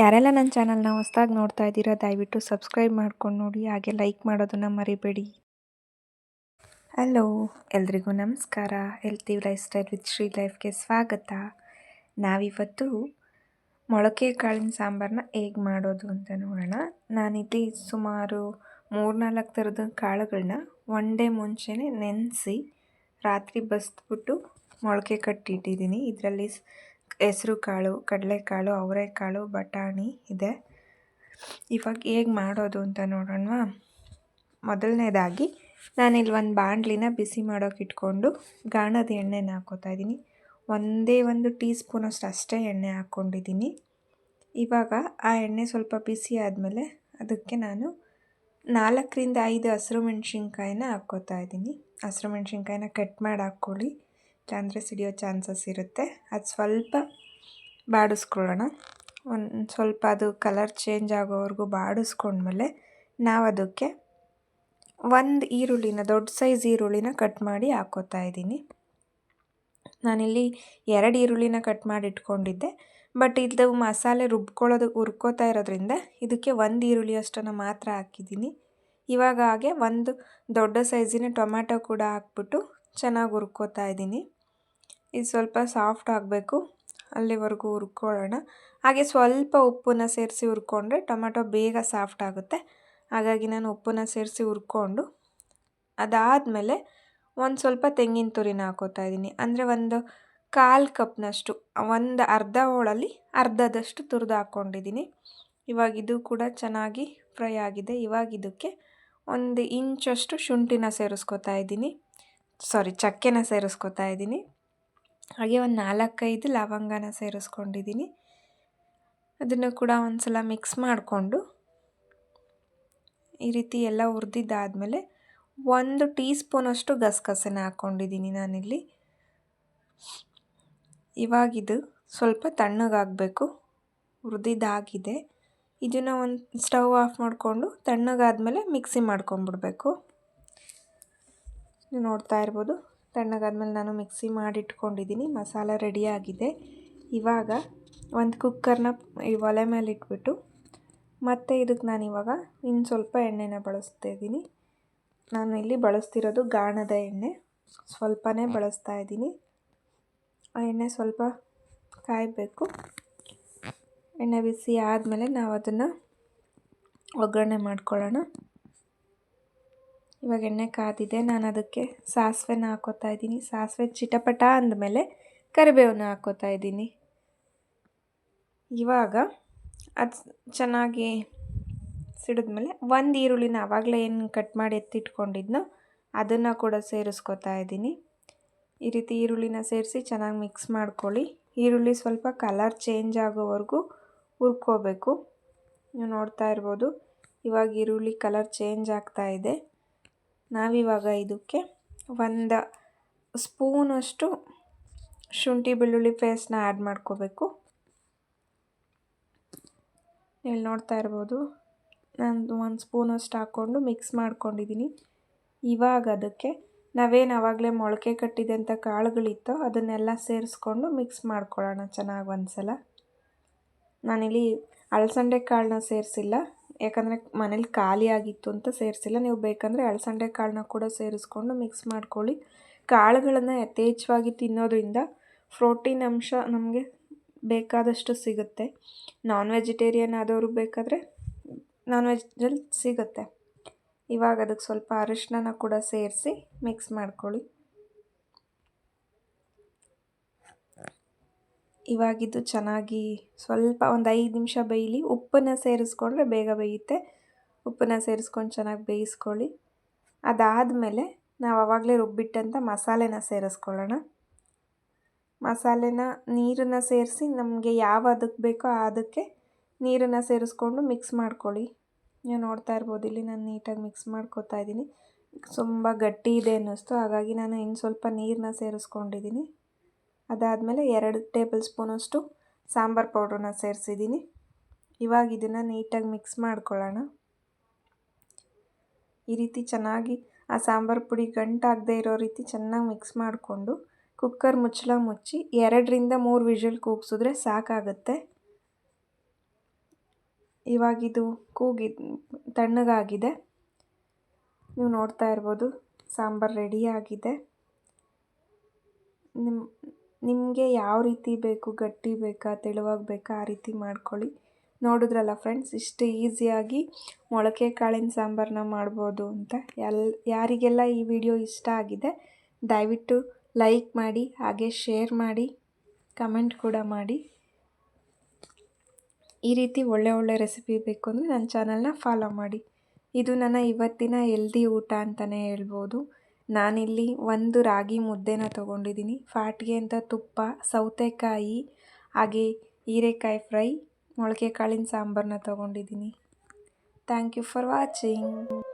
ಯಾರೆಲ್ಲ ನನ್ನ ಚಾನಲ್ನ ಹೊಸ್ದಾಗಿ ನೋಡ್ತಾ ಇದ್ದೀರಾ ದಯವಿಟ್ಟು ಸಬ್ಸ್ಕ್ರೈಬ್ ಮಾಡ್ಕೊಂಡು ನೋಡಿ, ಹಾಗೆ ಲೈಕ್ ಮಾಡೋದನ್ನು ಮರಿಬೇಡಿ. ಹಲೋ, ಎಲ್ರಿಗೂ ನಮಸ್ಕಾರ. Healthy life style with Shri ಲೈಫ್ಗೆ ಸ್ವಾಗತ. ನಾವಿವತ್ತು ಮೊಳಕೆ ಕಾಳಿನ ಸಾಂಬಾರನ್ನ ಹೇಗೆ ಮಾಡೋದು ಅಂತ ನೋಡೋಣ. ನಾನಿಲ್ಲಿ ಸುಮಾರು ಮೂರ್ನಾಲ್ಕು ಥರದ ಕಾಳುಗಳನ್ನ ಒನ್ ಡೇ ಮುಂಚೆನೇ ನೆನೆಸಿ ರಾತ್ರಿ ಬಸ್ದ್ಬಿಟ್ಟು ಮೊಳಕೆ ಕಟ್ಟಿಟ್ಟಿದ್ದೀನಿ. ಇದರಲ್ಲಿ ಹೆಸ್ರು ಕಾಳು ಕಡಲೆಕಾಳು, ಅವರೆಕಾಳು, ಬಟಾಣಿ ಇದೆ. ಇವಾಗ ಹೇಗೆ ಮಾಡೋದು ಅಂತ ನೋಡೋಣವಾ? ಮೊದಲನೇದಾಗಿ ನಾನಿಲ್ಲಿ ಒಂದು ಬಾಣಲಿನ ಬಿಸಿ ಮಾಡೋಕೆ ಇಟ್ಕೊಂಡು ಗಾಣದ ಎಣ್ಣೆನ ಹಾಕೋತಾ ಇದ್ದೀನಿ. ಒಂದೇ ಒಂದು ಟೀ ಸ್ಪೂನಷ್ಟು ಅಷ್ಟೇ ಎಣ್ಣೆ ಹಾಕ್ಕೊಂಡಿದ್ದೀನಿ. ಇವಾಗ ಆ ಎಣ್ಣೆ ಸ್ವಲ್ಪ ಬಿಸಿ ಆದಮೇಲೆ ಅದಕ್ಕೆ ನಾನು ನಾಲ್ಕರಿಂದ ಐದು ಹಸಿರು ಮೆಣಸಿನ್ಕಾಯಿನ ಹಾಕ್ಕೋತಾ ಇದ್ದೀನಿ. ಹಸಿರು ಮೆಣಸಿನ್ಕಾಯಿನ ಕಟ್ ಮಾಡಿ ಹಾಕ್ಕೊಳ್ಳಿ. ಇಲ್ಲಾಂದರೆ ಸಿಡಿಯೋ ಚಾನ್ಸಸ್ ಇರುತ್ತೆ. ಅದು ಸ್ವಲ್ಪ ಬಾಡಿಸ್ಕೊಳ್ಳೋಣ. ಒಂದು ಸ್ವಲ್ಪ ಅದು ಕಲರ್ ಚೇಂಜ್ ಆಗೋವರೆಗೂ ಬಾಡಿಸ್ಕೊಂಡ್ಮೇಲೆ ನಾವು ಅದಕ್ಕೆ ಒಂದು ಈರುಳ್ಳಿನ, ದೊಡ್ಡ ಸೈಜ್ ಈರುಳ್ಳಿನ ಕಟ್ ಮಾಡಿ ಹಾಕೋತಾ ಇದ್ದೀನಿ. ನಾನಿಲ್ಲಿ ಎರಡು ಈರುಳ್ಳಿನ ಕಟ್ ಮಾಡಿ ಇಟ್ಕೊಂಡಿದ್ದೆ. ಬಟ್ ಇದು ಮಸಾಲೆ ರುಬ್ಕೊಳ್ಳೋದು ಹುರ್ಕೋತಾ ಇರೋದ್ರಿಂದ ಇದಕ್ಕೆ ಒಂದು ಈರುಳ್ಳಿ ಅಷ್ಟನ್ನು ಮಾತ್ರ ಹಾಕಿದ್ದೀನಿ. ಇವಾಗ ಹಾಗೆ ಒಂದು ದೊಡ್ಡ ಸೈಜಿನ ಟೊಮ್ಯಾಟೊ ಕೂಡ ಹಾಕ್ಬಿಟ್ಟು ಚೆನ್ನಾಗಿ ಹುರ್ಕೋತಾ ಇದ್ದೀನಿ. ಇದು ಸ್ವಲ್ಪ ಸಾಫ್ಟ್ ಆಗಬೇಕು. ಅಲ್ಲಿವರೆಗೂ ಹುರ್ಕೊಳ್ಳೋಣ. ಹಾಗೆ ಸ್ವಲ್ಪ ಉಪ್ಪನ್ನ ಸೇರಿಸಿ ಹುರ್ಕೊಂಡ್ರೆ ಟೊಮೆಟೊ ಬೇಗ ಸಾಫ್ಟ್ ಆಗುತ್ತೆ. ಹಾಗಾಗಿ ನಾನು ಉಪ್ಪನ್ನ ಸೇರಿಸಿ ಹುರ್ಕೊಂಡು ಅದಾದಮೇಲೆ ಒಂದು ಸ್ವಲ್ಪ ತೆಂಗಿನ ತುರಿನ ಹಾಕೋತಾ ಇದ್ದೀನಿ. ಅಂದರೆ ಒಂದು ಕಾಲು ಕಪ್ನಷ್ಟು, ಒಂದು ಅರ್ಧ ಹೋಳಲ್ಲಿ ಅರ್ಧದಷ್ಟು ತುರಿದು ಹಾಕ್ಕೊಂಡಿದ್ದೀನಿ. ಇವಾಗ ಇದು ಕೂಡ ಚೆನ್ನಾಗಿ ಫ್ರೈ ಆಗಿದೆ. ಇವಾಗ ಇದಕ್ಕೆ ಒಂದು ಇಂಚಷ್ಟು ಶುಂಠಿನ ಸೇರಿಸ್ಕೊತಾ ಇದ್ದೀನಿ. ಸಾರಿ, ಚಕ್ಕೆನ ಸೇರಿಸ್ಕೊತಾ ಇದ್ದೀನಿ. ಹಾಗೆ ಒಂದು ನಾಲ್ಕೈದು ಲವಂಗನ ಸೇರಿಸ್ಕೊಂಡಿದ್ದೀನಿ ಅದನ್ನು ಕೂಡ ಒಂದು ಸಲ ಮಿಕ್ಸ್ ಮಾಡಿಕೊಂಡು ಈ ರೀತಿ ಎಲ್ಲ ಹುರಿದಿದ್ದಾದಮೇಲೆ ಒಂದು ಟೀ ಸ್ಪೂನಷ್ಟು ಗಸಗಸೆನ ಹಾಕ್ಕೊಂಡಿದ್ದೀನಿ ನಾನಿಲ್ಲಿ. ಇವಾಗಿದು ಸ್ವಲ್ಪ ತಣ್ಣಗಾಗಬೇಕು. ಹುರಿದಿದ್ದಾಗಿದೆ. ಇದನ್ನು ಒಂದು ಸ್ಟವ್ ಆಫ್ ಮಾಡಿಕೊಂಡು ತಣ್ಣಗಾದಮೇಲೆ ಮಿಕ್ಸಿ ಮಾಡ್ಕೊಂಬಿಡ್ಬೇಕು. ನೋಡ್ತಾ ಇರ್ಬೋದು. ತಣ್ಣಗಾದ್ಮೇಲೆ ನಾನು ಮಿಕ್ಸಿ ಮಾಡಿಟ್ಕೊಂಡಿದ್ದೀನಿ, ಮಸಾಲ ರೆಡಿಯಾಗಿದೆ. ಇವಾಗ ಒಂದು ಕುಕ್ಕರ್ನ ಈ ಒಲೆ ಮೇಲೆ ಇಟ್ಬಿಟ್ಟು, ಮತ್ತು ಇದಕ್ಕೆ ನಾನು ಇವಾಗ ಇನ್ನು ಸ್ವಲ್ಪ ಎಣ್ಣೆನ ಬಳಸ್ತಾ ಇದ್ದೀನಿ. ನಾನು ಇಲ್ಲಿ ಬಳಸ್ತಿರೋದು ಗಾಣದ ಎಣ್ಣೆ, ಸ್ವಲ್ಪನೇ ಬಳಸ್ತಾ ಇದ್ದೀನಿ. ಆ ಎಣ್ಣೆ ಸ್ವಲ್ಪ ಕಾಯಬೇಕು. ಎಣ್ಣೆ ಬಿಸಿ ಆದಮೇಲೆ ನಾವು ಅದನ್ನು ಒಗ್ಗರಣೆ ಮಾಡ್ಕೊಳ್ಳೋಣ. ಇವಾಗ ಎಣ್ಣೆ ಕಾದಿದೆ, ನಾನು ಅದಕ್ಕೆ ಸಾಸಿವೆನ ಹಾಕೋತಾ ಇದ್ದೀನಿ. ಸಾಸಿವೆ ಚಿಟಪಟ ಅಂದಮೇಲೆ ಕರಿಬೇವನ್ನ ಹಾಕೋತಾ ಇದ್ದೀನಿ. ಇವಾಗ ಅದು ಚೆನ್ನಾಗಿ ಸಿಡಿದ್ಮೇಲೆ ಒಂದು ಈರುಳ್ಳಿನ ಆವಾಗಲೇ ಏನು ಕಟ್ ಮಾಡಿ ಎತ್ತಿಟ್ಕೊಂಡಿದ್ನೋ ಅದನ್ನು ಕೂಡ ಸೇರಿಸ್ಕೊತಾ ಇದ್ದೀನಿ. ಈ ರೀತಿ ಈರುಳ್ಳಿನ ಸೇರಿಸಿ ಚೆನ್ನಾಗಿ ಮಿಕ್ಸ್ ಮಾಡ್ಕೊಳ್ಳಿ. ಈರುಳ್ಳಿ ಸ್ವಲ್ಪ ಕಲರ್ ಚೇಂಜ್ ಆಗೋವರೆಗೂ ಹುರ್ಕೋಬೇಕು. ನೀವು ನೋಡ್ತಾ ಇರ್ಬೋದು, ಇವಾಗ ಈರುಳ್ಳಿ ಕಲರ್ ಚೇಂಜ್ ಆಗ್ತಾ ಇದೆ. ನಾವಿವಾಗ ಇದಕ್ಕೆ ಒಂದು ಸ್ಪೂನಷ್ಟು ಶುಂಠಿ ಬೆಳ್ಳುಳ್ಳಿ ಪೇಸ್ಟ್ನ ಆ್ಯಡ್ ಮಾಡ್ಕೋಬೇಕು. ಇಲ್ಲಿ ನೋಡ್ತಾ ಇರ್ಬೋದು ನಾನು ಒಂದು ಸ್ಪೂನಷ್ಟು ಹಾಕ್ಕೊಂಡು ಮಿಕ್ಸ್ ಮಾಡ್ಕೊಂಡಿದ್ದೀನಿ ಇವಾಗ ಅದಕ್ಕೆ ನಾವೇನು ಆವಾಗಲೇ ಮೊಳಕೆ ಕಟ್ಟಿದಂಥ ಕಾಳುಗಳಿತ್ತೋ ಅದನ್ನೆಲ್ಲ ಸೇರಿಸ್ಕೊಂಡು ಮಿಕ್ಸ್ ಮಾಡ್ಕೊಳ್ಳೋಣ ಚೆನ್ನಾಗಿ ಒಂದು ಸಲ ನಾನಿಲ್ಲಿ ಅಲಸಂಡೆ ಕಾಳನ್ನ ಸೇರಿಸಿಲ್ಲ. ಯಾಕಂದರೆ ಮನೇಲಿ ಖಾಲಿ ಆಗಿತ್ತು ಅಂತ ಸೇರಿಸಿಲ್ಲ. ನೀವು ಬೇಕಂದರೆ ಅಲಸಂಡೆ ಕಾಳನ್ನ ಕೂಡ ಸೇರಿಸ್ಕೊಂಡು ಮಿಕ್ಸ್ ಮಾಡ್ಕೊಳ್ಳಿ. ಕಾಳುಗಳನ್ನು ಯಥೇಚ್ಛವಾಗಿ ತಿನ್ನೋದ್ರಿಂದ ಪ್ರೋಟೀನ್ ಅಂಶ ನಮಗೆ ಬೇಕಾದಷ್ಟು ಸಿಗುತ್ತೆ. ನಾನ್ ವೆಜಿಟೇರಿಯನ್ ಆದವರು ಬೇಕಾದರೆ ನಾನ್ ವೆಜ್ಜಲ್ಲಿ ಸಿಗುತ್ತೆ. ಇವಾಗ ಅದಕ್ಕೆ ಸ್ವಲ್ಪ ಅರಿಶಿನ ಕೂಡ ಸೇರಿಸಿ ಮಿಕ್ಸ್ ಮಾಡ್ಕೊಳ್ಳಿ. ಇವಾಗಿದ್ದು ಚೆನ್ನಾಗಿ ಸ್ವಲ್ಪ ಒಂದು ಐದು ನಿಮಿಷ ಬೇಯಲಿ. ಉಪ್ಪನ್ನು ಸೇರಿಸ್ಕೊಂಡ್ರೆ ಬೇಗ ಬೇಯುತ್ತೆ. ಉಪ್ಪನ್ನು ಸೇರಿಸ್ಕೊಂಡು ಚೆನ್ನಾಗಿ ಬೇಯಿಸ್ಕೊಳ್ಳಿ. ಅದಾದಮೇಲೆ ನಾವು ಆವಾಗಲೇ ರುಬ್ಬಿಟ್ಟಂಥ ಮಸಾಲೆನ ಸೇರಿಸ್ಕೊಳ್ಳೋಣ. ಮಸಾಲೆನ ನೀರನ್ನು ಸೇರಿಸಿ ನಮಗೆ ಯಾವ ಅದಕ್ಕೆ ಬೇಕೋ ಅದಕ್ಕೆ ನೀರನ್ನು ಸೇರಿಸ್ಕೊಂಡು ಮಿಕ್ಸ್ ಮಾಡ್ಕೊಳ್ಳಿ. ನೀವು ನೋಡ್ತಾ ಇರ್ಬೋದು, ಇಲ್ಲಿ ನಾನು ನೀಟಾಗಿ ಮಿಕ್ಸ್ ಮಾಡ್ಕೊತಾ ಇದ್ದೀನಿ. ತುಂಬ ಗಟ್ಟಿ ಇದೆ ಅನ್ನಿಸ್ತು. ಹಾಗಾಗಿ ನಾನು ಇನ್ನು ಸ್ವಲ್ಪ ನೀರನ್ನ ಸೇರಿಸ್ಕೊಂಡಿದ್ದೀನಿ. ಅದಾದಮೇಲೆ ಎರಡು ಟೇಬಲ್ ಸ್ಪೂನಷ್ಟು ಸಾಂಬಾರು ಪೌಡ್ರನ್ನ ಸೇರಿಸಿದ್ದೀನಿ. ಇವಾಗ ಇದನ್ನು ನೀಟಾಗಿ ಮಿಕ್ಸ್ ಮಾಡ್ಕೊಳ್ಳೋಣ. ಈ ರೀತಿ ಚೆನ್ನಾಗಿ ಆ ಸಾಂಬಾರು ಪುಡಿ ಗಂಟಾಗದೇ ಇರೋ ರೀತಿ ಚೆನ್ನಾಗಿ ಮಿಕ್ಸ್ ಮಾಡಿಕೊಂಡು ಕುಕ್ಕರ್ ಮುಚ್ಚಳ ಮುಚ್ಚಿ ಎರಡರಿಂದ ಮೂರು ವಿಷಲ್ ಕೂಗಿಸಿದ್ರೆ ಸಾಕಾಗುತ್ತೆ. ಇವಾಗಿದು ಕೂಗಿ ತಣ್ಣಗಾಗಿದೆ. ನೀವು ನೋಡ್ತಾ ಇರ್ಬೋದು ಸಾಂಬಾರು ರೆಡಿಯಾಗಿದೆ ನಿಮ್ಮ ನಿಮಗೆ ಯಾವ ರೀತಿ ಬೇಕು, ಗಟ್ಟಿ ಬೇಕಾ, ತೆಳುವಾಗಿ ಬೇಕಾ ಆ ರೀತಿ ಮಾಡ್ಕೊಳ್ಳಿ. ನೋಡಿದ್ರಲ್ಲ ಫ್ರೆಂಡ್ಸ್ ಇಷ್ಟು ಈಸಿಯಾಗಿ ಮೊಳಕೆ ಕಾಳಿನ ಸಾಂಬಾರನ್ನ ಮಾಡ್ಬೋದು ಅಂತ ಎಲ್, ಯಾರಿಗೆಲ್ಲ ಈ ವಿಡಿಯೋ ಇಷ್ಟ ಆಗಿದೆ, ದಯವಿಟ್ಟು ಲೈಕ್ ಮಾಡಿ, ಹಾಗೆ ಶೇರ್ ಮಾಡಿ ಕಮೆಂಟ್ ಕೂಡ ಮಾಡಿ. ಈ ರೀತಿ ಒಳ್ಳೆ ಒಳ್ಳೆ ರೆಸಿಪಿ ಬೇಕು ಅಂದರೆ ನನ್ನ ಚಾನಲ್ನ ಫಾಲೋ ಮಾಡಿ. ಇದು ನನ್ನ ಇವತ್ತಿನ ಎಲ್ದಿ ಊಟ ಅಂತಲೇ ಹೇಳ್ಬೋದು. ನಾನಿಲ್ಲಿ ಒಂದು ರಾಗಿ ಮುದ್ದೆನ ತೊಗೊಂಡಿದ್ದೀನಿ ಫ್ಯಾಟ್ಗೆ ಅಂತ ತುಪ್ಪ, ಸೌತೆಕಾಯಿ, ಹಾಗೆ ಹೀರೆಕಾಯಿ ಫ್ರೈ ಮೊಳಕೆ ಕಾಳಿನ ಸಾಂಬಾರನ್ನ ತೊಗೊಂಡಿದ್ದೀನಿ ಥ್ಯಾಂಕ್ ಯು ಫಾರ್ ವಾಚಿಂಗ್.